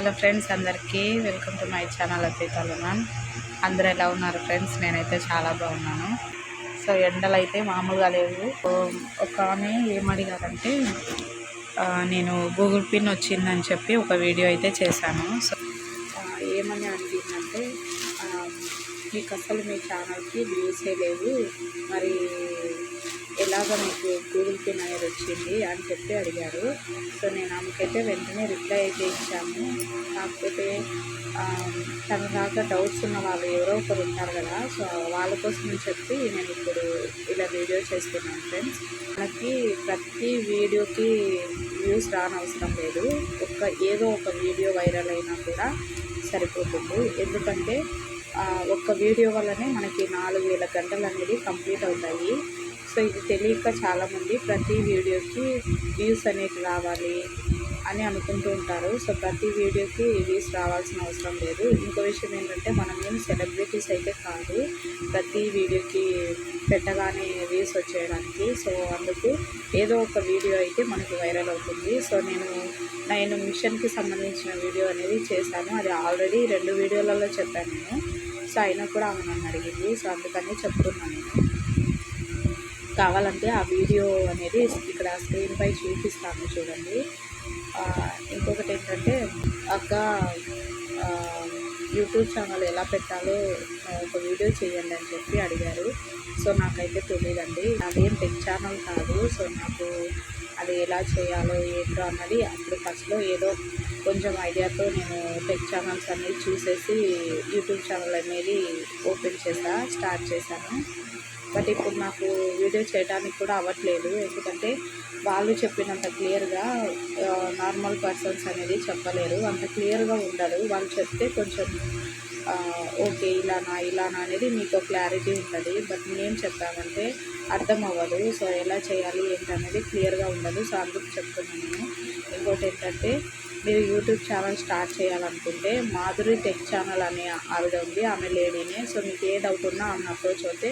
Hello friends అందరికీ welcome to my channel అతీతలున్నాను అందరూ ఎలా ఉన్నారు ఫ్రెండ్స్? నేనైతే చాలా బాగున్నాను. సో ఎండలు అయితే మామూలుగా లేవు. ఒక ఆమె ఏమడిగారంటే నేను గూగుల్ పిన్ వచ్చిందని చెప్పి ఒక వీడియో అయితే చేశాను. సో ఏమని అడిగిందంటే మీకు అసలు మీ ఛానల్కి వ్యూసే లేవు. మరి ఎలాగ మీకు గూగుల్ పే అనేది వచ్చింది అని చెప్పి అడిగారు. సో నేను ఆమెకైతే వెంటనే రిప్లై అయితే ఇచ్చాము కాకపోతే తన దాకా డౌట్స్ ఉన్న వాళ్ళు ఎవరో ఒకరు ఉంటారు కదా సో వాళ్ళ కోసం చెప్పి నేను ఇప్పుడు ఇలా వీడియో చేస్తున్నాను ఫ్రెండ్స్. మనకి ప్రతి వీడియోకి వ్యూస్ రానవసరం లేదు. ఒక ఏదో ఒక వీడియో వైరల్ అయినా కూడా సరిపోతుంది. ఎందుకంటే ఒక్క వీడియో వల్లనే మనకి నాలుగు వేల గంటలు అనేది కంప్లీట్ అవుతాయి. సో ఇది తెలియక చాలామంది ప్రతి వీడియోకి వ్యూస్ అనేవి రావాలి అని అనుకుంటూ ఉంటారు. సో ప్రతి వీడియోకి వ్యూస్ రావాల్సిన అవసరం లేదు. ఇంకో విషయం ఏంటంటే మనం ఏం సెలబ్రిటీస్ అయితే కాదు ప్రతి వీడియోకి పెట్టగానే వ్యూస్ వచ్చేయడానికి. సో అందుకు ఏదో ఒక వీడియో అయితే మనకి వైరల్ అవుతుంది. సో నేను నేను మిషన్కి సంబంధించిన వీడియో అనేది చేశాను. అది ఆల్రెడీ రెండు వీడియోలలో చెప్పాను నేను. సో అయినా కూడా ఆమె నన్ను అడిగింది. సో అందుకని చెప్తున్నాను. నేను కావాలంటే ఆ వీడియో అనేది ఇక్కడ స్క్రీన్ పై చూపిస్తాను చూడండి. ఇంకొకటి ఏంటంటే అక్క యూట్యూబ్ ఛానల్ ఎలా పెట్టాలో ఒక వీడియో చేయండి అని చెప్పి అడిగారు. సో నాకైతే తెలియదండి అదేం టెక్ ఛానల్ కాదు. సో నాకు అది ఎలా చేయాలో ఏంటో అన్నది అప్పుడు ఫస్ట్లో ఏదో కొంచెం ఐడియాతో నేను టెక్ ఛానల్స్ అనేది చూసేసి యూట్యూబ్ ఛానల్ అనేది ఓపెన్ చేసా స్టార్ట్ చేశాను. బట్ ఇప్పుడు నాకు వీడియో చేయడానికి కూడా అవ్వట్లేదు. ఎందుకంటే వాళ్ళు చెప్పినంత క్లియర్గా నార్మల్ పర్సన్స్ అనేది చెప్పలేరు. అంత క్లియర్గా ఉండదు వాళ్ళు చెప్తే కొంచెం ఓకే ఇలానా ఇలానా అనేది మీకు క్లారిటీ ఉంటుంది. బట్ నేను చెప్పామంటే అర్థం అవ్వదు. సో ఎలా చేయాలి ఏంటనేది క్లియర్గా ఉండదు. సో అందుకు చెప్తున్నాను ఇంకోటి ఏంటంటే మీరు యూట్యూబ్ ఛానల్ స్టార్ట్ చేయాలనుకుంటే మాధురి టెక్ ఛానల్ అనే ఆవిడ ఉంది ఆమె లేడీనే సో మీకు ఏ డౌట్ ఉన్నా ఆమె అప్రోచ్ అవుతే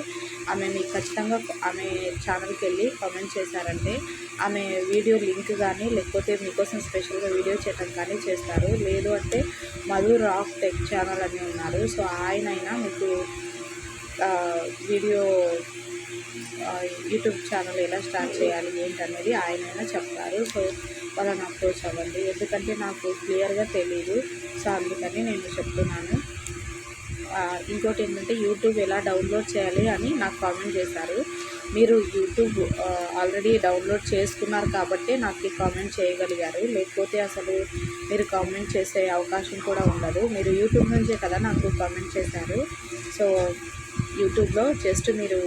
ఆమె మీకు ఖచ్చితంగా ఆమె ఛానల్కి వెళ్ళి కామెంట్ చేశారంటే ఆమె వీడియో లింక్ కానీ లేకపోతే మీకోసం స్పెషల్గా వీడియో చేయడం కానీ చేస్తారు. లేదు అంటే మధు రాక్ టెక్ ఛానల్ అని ఉన్నారు. సో ఆయన అయినా మీకు వీడియో యూట్యూబ్ ఛానల్ ఎలా స్టార్ట్ చేయాలి ఏంటనేది ఆయన చెప్తారు. సో వాళ్ళని అప్రోచ్ అవ్వండి. ఎందుకంటే నాకు క్లియర్గా తెలియదు సో అందుకని నేను చెప్తున్నాను. ఇంకోటి ఏంటంటే యూట్యూబ్ ఎలా డౌన్లోడ్ చేయాలి అని నాకు కామెంట్ చేశారు. మీరు యూట్యూబ్ ఆల్రెడీ డౌన్లోడ్ చేసుకున్నారు కాబట్టి నాకు కామెంట్ చేయగలిగారు. లేకపోతే అసలు మీరు కామెంట్ చేసే అవకాశం కూడా ఉండదు. మీరు యూట్యూబ్ నుంచే కదా నాకు కామెంట్ చేశారు. సో యూట్యూబ్లో జస్ట్ మీరు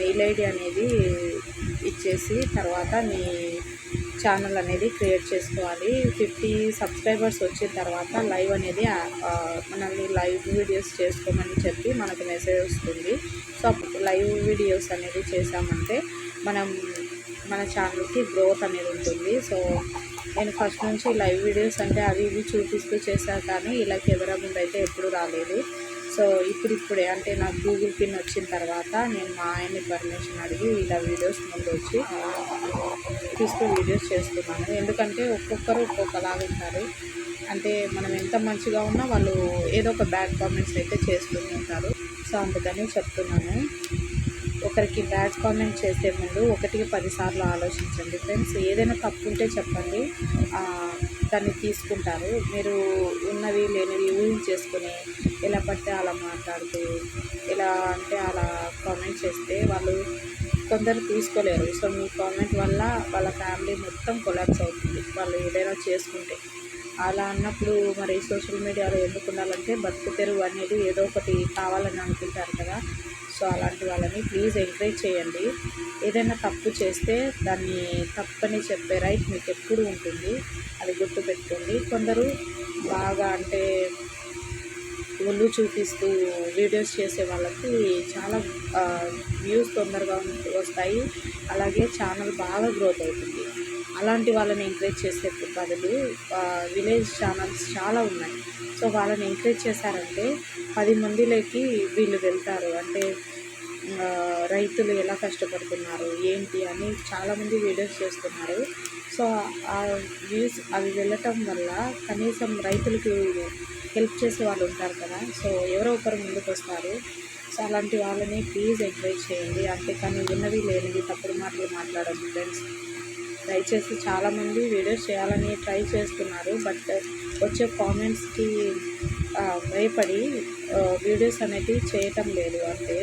మెయిల్ ఐడి అనేది ఇచ్చేసి తర్వాత మీ ఛానల్ అనేది క్రియేట్ చేసుకోవాలి. ఫిఫ్టీ సబ్స్క్రైబర్స్ వచ్చిన తర్వాత లైవ్ అనేది మనల్ని లైవ్ వీడియోస్ చేసుకోమని చెప్పి మనకు మెసేజ్ వస్తుంది. సో అప్పుడు లైవ్ వీడియోస్ అనేది చేసామంటే మనం మన ఛానల్కి గ్రోత్ అనేది ఉంటుంది. సో నేను ఫస్ట్ నుంచి లైవ్ వీడియోస్ అంటే అవి ఇవి చూపిస్తూ చేశాను కానీ ఇలా కెమెరా ముందు అయితే ఎప్పుడు రాలేదు. సో ఇప్పుడిప్పుడే అంటే నాకు గూగుల్ పిన్ వచ్చిన తర్వాత నేను మా ఆయన్ని పర్మిషన్ అడిగి ఇలా వీడియోస్ ముందు వచ్చి తీసుకుని వీడియోస్ చేస్తున్నాను. ఎందుకంటే ఒక్కొక్కరు ఒక్కొక్కలాగా ఉంటారు. అంటే మనం ఎంత మంచిగా ఉన్నా వాళ్ళు ఏదో ఒక బ్యాడ్ కామెంట్స్ అయితే చేస్తూనే ఉంటారు. సో అందుకని చెప్తున్నాను. ఒకరికి బ్యాడ్ కామెంట్ చేసే ముందు ఒకటికి పదిసార్లు ఆలోచించండి. ఫ్రెండ్స్ ఏదైనా తప్పు ఉంటే చెప్పండి. దాన్ని తీసుకుంటారు. మీరు ఉన్నవి లేనివి ఊహించేసుకొని ఎలా పడితే అలా మాట్లాడుతూ ఎలా అంటే అలా కామెంట్ చేస్తే వాళ్ళు కొందరు తీసుకోలేరు. సో మీ కామెంట్ వల్ల వాళ్ళ ఫ్యామిలీ మొత్తం కొలాప్స్ అవుతుంది. వాళ్ళు ఏదైనా చేసుకుంటే. అలా అన్నప్పుడు మరి సోషల్ మీడియాలో ఎందుకు ఉండాలంటే బతుకు తెరువు అనేది ఏదో ఒకటి కావాలని అనుకుంటారు కదా. సో అలాంటి వాళ్ళని ప్లీజ్ ఎంకరేజ్ చేయండి. ఏదైనా తప్పు చేస్తే దాన్ని తప్పని చెప్పే రైట్ మీకు ఎప్పుడు ఉంటుంది. అది గుర్తుపెట్టుకోండి. కొందరు బాగా అంటే ఒళ్ళు చూపిస్తూ వీడియోస్ చేసే వాళ్ళకి చాలా వ్యూస్ తొందరగా వస్తాయి. అలాగే ఛానల్ బాగా గ్రోత్ అవుతుంది. అలాంటి వాళ్ళని ఎంకరేజ్ చేసే బదులు విలేజ్ ఛానల్స్ చాలా ఉన్నాయి. సో వాళ్ళని ఎంకరేజ్ చేశారంటే పది మందిలోకి వీళ్ళు వెళ్తారు. అంటే రైతులు ఎలా కష్టపడుతున్నారు ఏంటి అని చాలామంది వీడియోస్ చేస్తున్నారు. సో ఆ వ్యూస్ అవి వెళ్ళటం వల్ల కనీసం రైతులకి హెల్ప్ చేసే వాళ్ళు ఉంటారు కదా. సో ఎవరో ఒకరు ముందుకు వస్తారు. సో అలాంటి వాళ్ళని ప్లీజ్ ఎంకరేజ్ చేయండి. అంతేకాని ఉన్నవి లేనివి తప్పుడు మాటలు మాట్లాడండి ఫ్రెండ్స్ దయచేసి చాలామంది వీడియోస్ చేయాలని ట్రై చేస్తున్నారు బట్ వచ్చే కామెంట్స్కి భయపడి వీడియోస్ అనేది చేయటం లేదు అంతే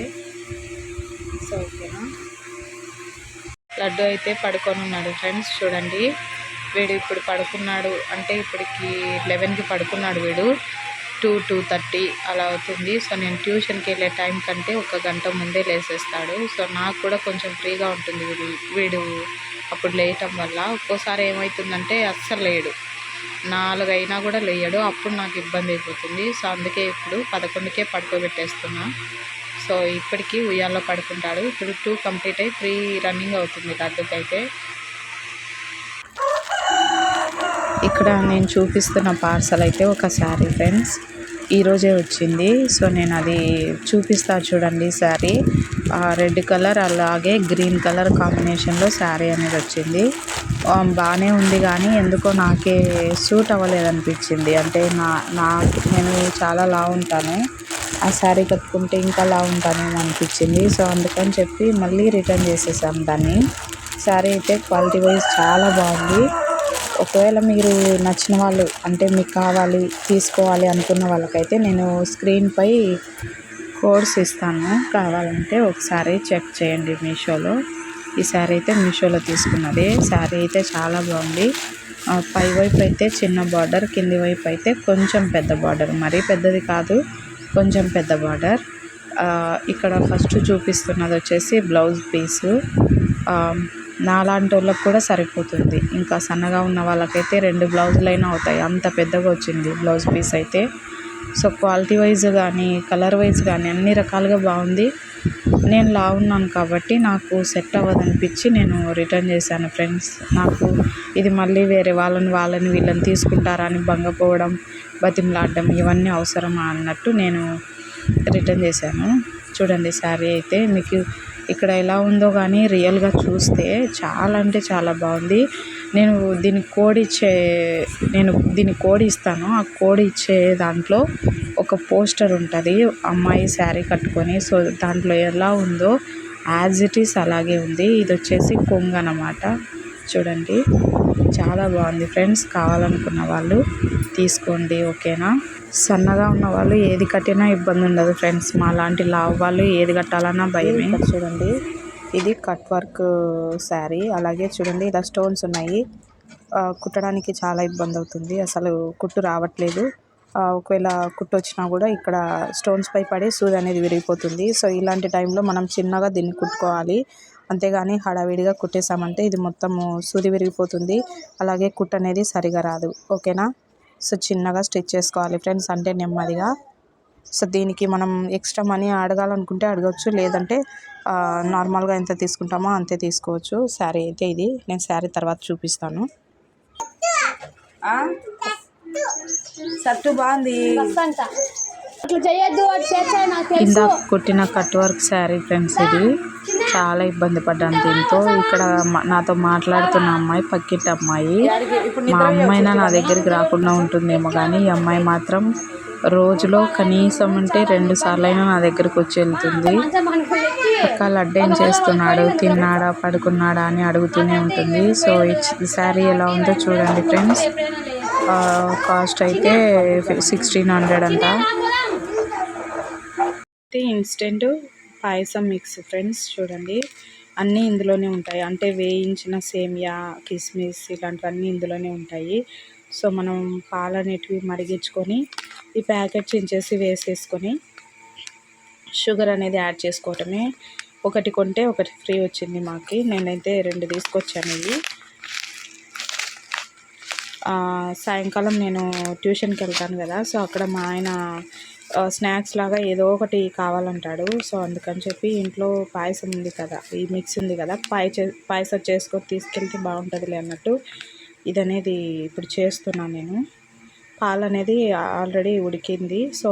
సో ఓకేనా? లడ్డు అయితే పడుకొని ఉన్నాడు ఫ్రెండ్స్ చూడండి. వీడు ఇప్పుడు పడుకున్నాడు అంటే ఇప్పటికి లెవెన్కి పడుకున్నాడు వీడు. టూ టూ థర్టీ అలా అవుతుంది. సో నేను ట్యూషన్కి వెళ్ళే టైం కంటే ఒక గంట ముందే లేసేస్తాడు. సో నాకు కూడా కొంచెం ఫ్రీగా ఉంటుంది వీడు వీడు అప్పుడు లేయటం వల్ల ఒక్కోసారి ఏమవుతుందంటే అస్సలు లేడు. నాలుగైనా కూడా లేయడు. అప్పుడు నాకు ఇబ్బంది అయిపోతుంది. సో అందుకే ఇప్పుడు పదకొండుకే పడుకోబెట్టేస్తున్నా. సో ఇప్పటికీ ఉయ్యాల్లో పడుకుంటాడు. ఇప్పుడు టూ కంప్లీట్ అయ్యి త్రీ రన్నింగ్ అవుతుంది లడ్డుకైతే ఇక్కడ నేను చూపిస్తున్న పార్సల్ అయితే ఒక శారీ ఫ్రెండ్స్. ఈరోజే వచ్చింది. సో నేను అది చూపిస్తా చూడండి శారీ. రెడ్ కలర్ అలాగే గ్రీన్ కలర్ కాంబినేషన్లో శారీ అనేది వచ్చింది. బాగానే ఉంది కానీ ఎందుకో నాకే సూట్ అవ్వలేదనిపించింది. అంటే నా నా నేను చాలా లా ఉంటాను. ఆ శారీ కట్టుకుంటే ఇంకా లా ఉంటానేమో అనిపించింది. సో అందుకని చెప్పి మళ్ళీ రిటర్న్ చేసేసాం దాన్ని. శారీ అయితే క్వాలిటీ వైజ్ చాలా బాగుంది. ఒకవేళ మీరు నచ్చిన వాళ్ళు అంటే మీకు కావాలి తీసుకోవాలి అనుకున్న వాళ్ళకైతే నేను స్క్రీన్పై కోడ్స్ ఇస్తాను. కావాలంటే ఒకసారి చెక్ చేయండి మీషోలో. ఈ శారీ అయితే మీషోలో తీసుకున్నది. శారీ అయితే చాలా బాగుంది. పై వైపు అయితే చిన్న బార్డర్ కింది వైపు అయితే కొంచెం పెద్ద బార్డర్. మరీ పెద్దది కాదు కొంచెం పెద్ద బార్డర్. ఇక్కడ ఫస్ట్ చూపిస్తున్నది వచ్చేసి బ్లౌజ్ పీసు. నాలాంటోళ్ళకి కూడా సరిపోతుంది. ఇంకా సన్నగా ఉన్న వాళ్ళకైతే రెండు బ్లౌజులైనా అవుతాయి. అంత పెద్దగా వచ్చింది బ్లౌజ్ పీస్ అయితే. సో క్వాలిటీ వైజ్ కానీ కలర్ వైజ్ కానీ అన్ని రకాలుగా బాగుంది. నేను లా ఉన్నాను కాబట్టి నాకు సెట్ అవ్వదనిపించి నేను రిటర్న్ చేశాను ఫ్రెండ్స్. నాకు ఇది మళ్ళీ వేరే వాళ్ళని వాళ్ళని వీళ్ళని తీసుకుంటారా అని భంగపోవడం బతిమలాడడం ఇవన్నీ అవసరమా అన్నట్టు నేను రిటర్న్ చేశాను. చూడండి శారీ అయితే మీకు ఇక్కడ ఎలా ఉందో కానీ రియల్గా చూస్తే చాలా అంటే చాలా బాగుంది. నేను దీనికి కోడ్ ఇచ్చే నేను దీనికి కోడ్ ఇస్తాను. ఆ కోడ్ ఇచ్చే దాంట్లో ఒక పోస్టర్ ఉంటుంది. అమ్మాయి శారీ కట్టుకొని సో దాంట్లో ఎలా ఉందో యాజ్ ఇట్ ఈస్ అలాగే ఉంది. ఇది వచ్చేసి కొంగు అన్నమాట. చూడండి. చాలా బాగుంది ఫ్రెండ్స్. కావాలనుకున్న వాళ్ళు తీసుకోండి. ఓకేనా? సన్నగా ఉన్న వాళ్ళు ఏది కట్టినా ఇబ్బంది ఉండదు ఫ్రెండ్స్. మా లాంటి లావు వాళ్ళు ఏది కట్టాలన్నా భయమే. చూడండి. ఇది కట్ వర్క్ శారీ. అలాగే చూడండి ఇలా స్టోన్స్ ఉన్నాయి. కుట్టడానికి చాలా ఇబ్బంది అవుతుంది. అసలు కుట్టు రావట్లేదు. ఒకవేళ కుట్టు వచ్చినా కూడా ఇక్కడ స్టోన్స్ పై పడి సూది అనేది విరిగిపోతుంది. సో ఇలాంటి టైంలో మనం చిన్నగా దీన్ని కుట్టుకోవాలి. అంతేగాని హడావిడిగా కుట్టేసామంటే ఇది మొత్తము సూది విరిగిపోతుంది. అలాగే కుట్టు అనేది సరిగా రాదు. ఓకేనా? సో చిన్నగా స్టిచ్ చేసుకోవాలి ఫ్రెండ్స్ అంటే నెమ్మదిగా. సో దీనికి మనం ఎక్స్ట్రా మనీ అడగాలనుకుంటే అడగవచ్చు లేదంటే నార్మల్గా ఎంత తీసుకుంటామో అంతే తీసుకోవచ్చు. శారీ అయితే ఇది నేను శారీ తర్వాత చూపిస్తాను. సట్టు బాగుంది. ఇందాక కుట్టిన కట్ వర్క్ శారీ ఫ్రెండ్స్ ఇది. చాలా ఇబ్బంది పడ్డాను దీంతో. ఇక్కడ నాతో మాట్లాడుతున్న అమ్మాయి పక్కింటి అమ్మాయి. మా అమ్మాయినా నా దగ్గరికి రాకుండా ఉంటుందేమో కానీ ఈ అమ్మాయి మాత్రం రోజులో కనీసం అంటే రెండు సార్లు అయినా నా దగ్గరికి వచ్చి వెళ్తుంది. అక్క లడ్డు ఏం చేస్తున్నాడు? తిన్నాడా? పడుకున్నాడా? అని అడుగుతూనే ఉంటుంది. సో ఈ శారీ ఎలా ఉందో చూడండి ఫ్రెండ్స్. కాస్ట్ అయితే సిక్స్టీన్ హండ్రెడ్ అంట. ఇన్స్టెంట్ పాయసం మిక్స్ ఫ్రెండ్స్ చూడండి. అన్నీ ఇందులోనే ఉంటాయి. అంటే వేయించిన సేమియా కిస్మిస్ ఇలాంటివన్నీ ఇందులోనే ఉంటాయి. సో మనం పాలు అనేటివి మరిగించుకొని ఈ ప్యాకెట్ చించేసి వేసేసుకొని షుగర్ అనేది యాడ్ చేసుకోవటమే. ఒకటి కొంటే ఒకటి ఫ్రీ వచ్చింది మాకి. నేనైతే రెండు తీసుకొచ్చాను ఇవి. సాయంకాలం నేను ట్యూషన్కి వెళ్తాను కదా. సో అక్కడ మా ఆయన స్నాక్స్ లాగా ఏదో ఒకటి కావాలంటాడు. సో అందుకని చెప్పి ఇంట్లో పాయసం ఉంది కదా ఈ మిక్స్ ఉంది కదా పాయ పాయసం చేసుకొని తీసుకెళ్తే బాగుంటుందిలే అన్నట్టు ఇది అనేది ఇప్పుడు చేస్తున్నాను నేను. పాలు అనేది ఆల్రెడీ ఉడికింది. సో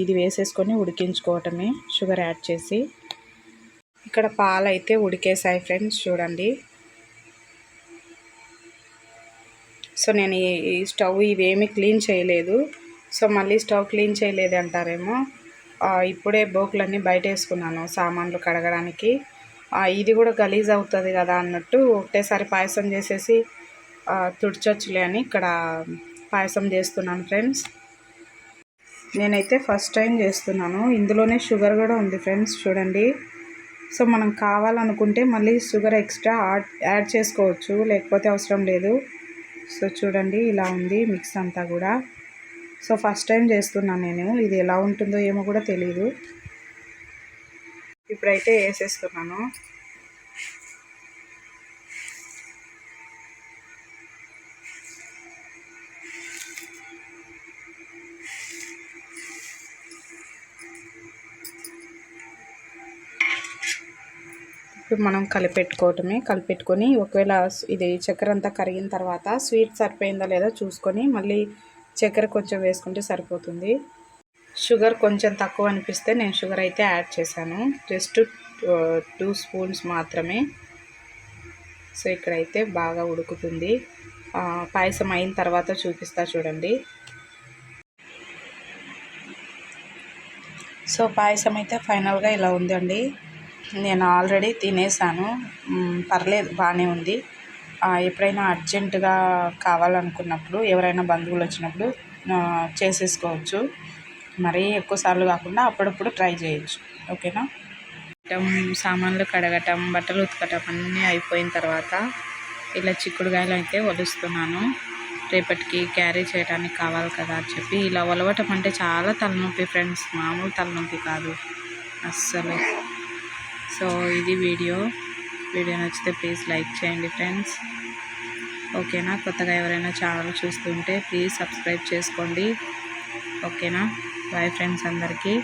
ఇది వేసేసుకొని ఉడికించుకోవటమే షుగర్ యాడ్ చేసి. ఇక్కడ పాలు అయితే ఉడికేసాయి ఫ్రెండ్స్ చూడండి. సో నేను ఈ స్టవ్ ఇవేమీ క్లీన్ చేయలేదు. సో మళ్ళీ స్టవ్ క్లీన్ చేయలేదు అంటారేమో. ఇప్పుడే బోకులన్నీ బయట వేసుకున్నాను సామాన్లు కడగడానికి. ఇది కూడా గలీజ్ అవుతుంది కదా అన్నట్టు ఒకటేసారి పాయసం చేసేసి తుడిచొచ్చులే అని ఇక్కడ పాయసం చేస్తున్నాను ఫ్రెండ్స్. నేనైతే ఫస్ట్ టైం చేస్తున్నాను. ఇందులోనే షుగర్ కూడా ఉంది ఫ్రెండ్స్ చూడండి. సో మనం కావాలనుకుంటే మళ్ళీ షుగర్ ఎక్స్ట్రా యాడ్ యాడ్ చేసుకోవచ్చు లేకపోతే అవసరం లేదు. సో చూడండి ఇలా ఉంది మిక్స్ అంతా కూడా. సో ఫస్ట్ టైం చేస్తున్నాను నేను. ఇది ఎలా ఉంటుందో ఏమో కూడా తెలియదు ఇప్పుడైతే వేసేస్తున్నాను. ఇప్పుడు మనం కలిపెట్టుకోవటమే. కలిపెట్టుకొని ఒకవేళ ఇది చక్కెర అంతా కరిగిన తర్వాత స్వీట్ సరిపోయిందా లేదా చూసుకొని మళ్ళీ చక్కెర కొంచెం వేసుకుంటే సరిపోతుంది. షుగర్ కొంచెం తక్కువ అనిపిస్తే నేను షుగర్ అయితే యాడ్ చేశాను. జస్ట్ టూ స్పూన్స్ మాత్రమే. సో ఇక్కడైతే బాగా ఉడుకుతుంది. పాయసం అయిన తర్వాత చూపిస్తా చూడండి. సో పాయసం అయితే ఫైనల్గా ఇలా ఉందండి. నేను ఆల్రెడీ తినేసాను. పర్లేదు బాగానే ఉంది. ఎప్పుడైనా అర్జెంటుగా కావాలనుకున్నప్పుడు ఎవరైనా బంధువులు వచ్చినప్పుడు చేసేసుకోవచ్చు. మరీ ఎక్కువ సార్లు కాకుండా అప్పుడప్పుడు ట్రై చేయొచ్చు. ఓకేనా? సామాన్లు కడగటం బట్టలు ఉతకటం అన్నీ అయిపోయిన తర్వాత ఇలా చిక్కుడుగాయలు అయితే వలుస్తున్నాను. రేపటికి క్యారీ చేయడానికి కావాలి కదా అని చెప్పి ఇలా ఒలవటం అంటే చాలా తలనొప్పి ఫ్రెండ్స్. మామూలు తలనొప్పి కాదు. అస్సలు. సో ఇది వీడియో. వీడియో నచ్చితే ప్లీజ్ లైక్ చేయండి ఫ్రెండ్స్. ఓకేనా? కొత్తగా ఎవరైనా ఛానల్ చూస్తుంటే ప్లీజ్ సబ్స్క్రైబ్ చేసుకోండి. ఓకేనా? బాయ్ ఫ్రెండ్స్ అందరికీ.